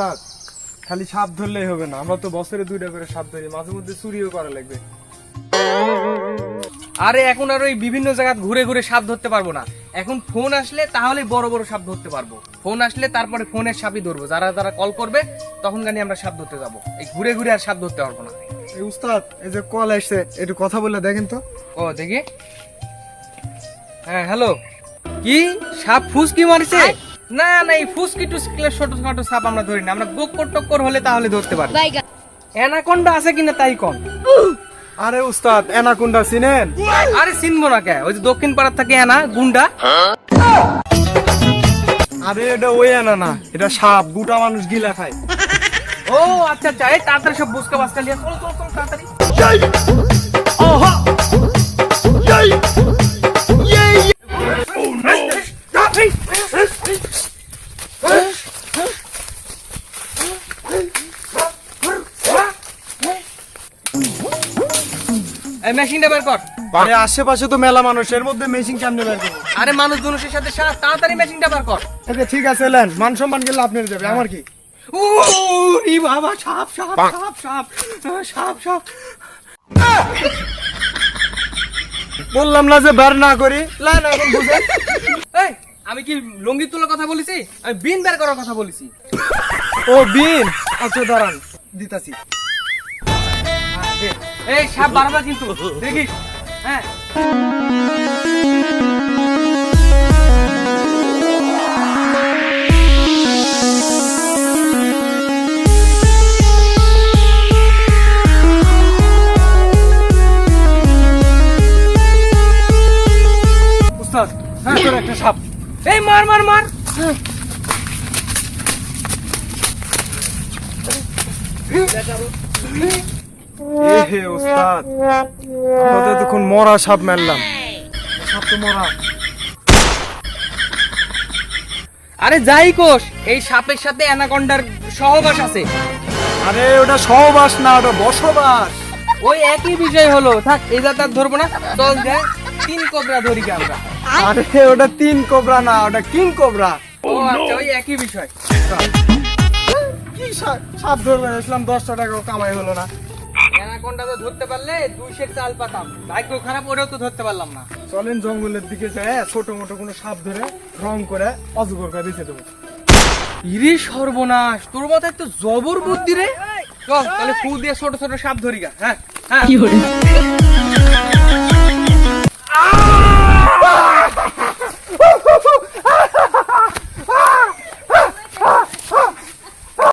থাক, খালি সাপ ধরলেই হবে না। আমরা তো বছরে দুইটা করে সাপ ধরি মাঝে মধ্যে চুরিও করা লাগবে। আরে এখন আর ওই বিভিন্ন জায়গা ঘুরে ঘুরে সাপ ধরতে পারব না। এখন ফোন আসলে তাহলে বড় বড় সাপ ধরতে পারব। ফোন আসলে তারপরে ফোনের সাপই ধরবো। যারা যারা কল করবে তখন গানি আমরা সাপ ধরতে যাব। এই ঘুরে ঘুরে আর সাপ ধরতে পারব না। এই উস্তাদ এই যে কল আসছে একটু কথা বলে দেখেন তো। ও দেখি। হ্যাঁ হ্যালো। কি? সাপ ফুসকি মারছে? না না এই ফুসকি টুসকি ছোট ছোট সাপ আমরা ধরি না। আমরা গোকর টক্কর হলে তাহলে ধরতে পারি. অ্যানাকোন্ডা আছে কিনা তাই কম আরে উস্তাদ এনাকুন্ডা চিনেন? আরে চিনবো না কে? ওই যে দক্ষিণ পাড়ার থাকে অ্যানা গুন্ডা। আরে এটা ওই এনা না এটা সাপ গোটা মানুষ গিলা খায়। ও আচ্ছা আচ্ছা এই তাড়াতাড়ি সব বুসকা বাসকা নিয়ে চলো চলো চলো তাড়াতাড়ি। এই মেশিনটা বের কর। আরে আশেপাশে তো মেলা মানুষ এর মধ্যে মেশিন কেমনে বের করব? আরে মানুষ জনুষের সাথে সাথ তাড়াতাড়ি মেশিনটা বের কর। আচ্ছা ঠিক আছে লেন মান সম্মান গেলে আপনার যাবে আমার কি? বাবা সাপ সাপ সাপ সাপ সাপ সাপ। বললাম না যে বের না করি। লেন এখন আমি কি লঙ্গি তোলার কথা বলেছি? আমি বিন বের করার কথা বলেছি। ও বিন? আচ্ছা দাঁড়ান। দিতাছি। এই সাপ বারবার কিন্তু। দেখিস হ্যাঁ। উস্তাদ হ্যাঁ একটা সাপ। এই মার মার মার। হে উস্তাদ আমরা তো এতক্ষণ মরা সাপ মারলাম। সাপ তো মরা। আরে যাই কোষ এই সাপের সাথে অ্যানাকন্ডার সহবাস আছে। আরে ওটা সহবাস না ওটা বসবাস। ওই একই বিষয় হলো। থাক এই যাতায়াত ধরবো না। চল যে তিন কোবরা ধরি আমরা? আরে ওটা তিন কোবরা না ওটা কিং কোবরা। ও আচ্ছা ওই একই বিষয়। কি সাপ ধরবে দশটা টাকা কামাই হলো না। অ্যানাকন্ডা তো ধরতে পারলে দুই সের চাল পাতাম। ভাগ্য খারাপ ওটাও তো ধরতে পারলাম না। চলেন জঙ্গলের দিকে যায় ছোট মোটো কোনো সাপ ধরে রং করে অজগর করে দিতে দেবো। ইরে সর্বনাশ তোর মাথায় তো জবর বুদ্ধি রে। চল তাহলে ফু দিয়ে ছোট ছোট সাপ ধরি গা হ্যাঁ হ্যাঁ।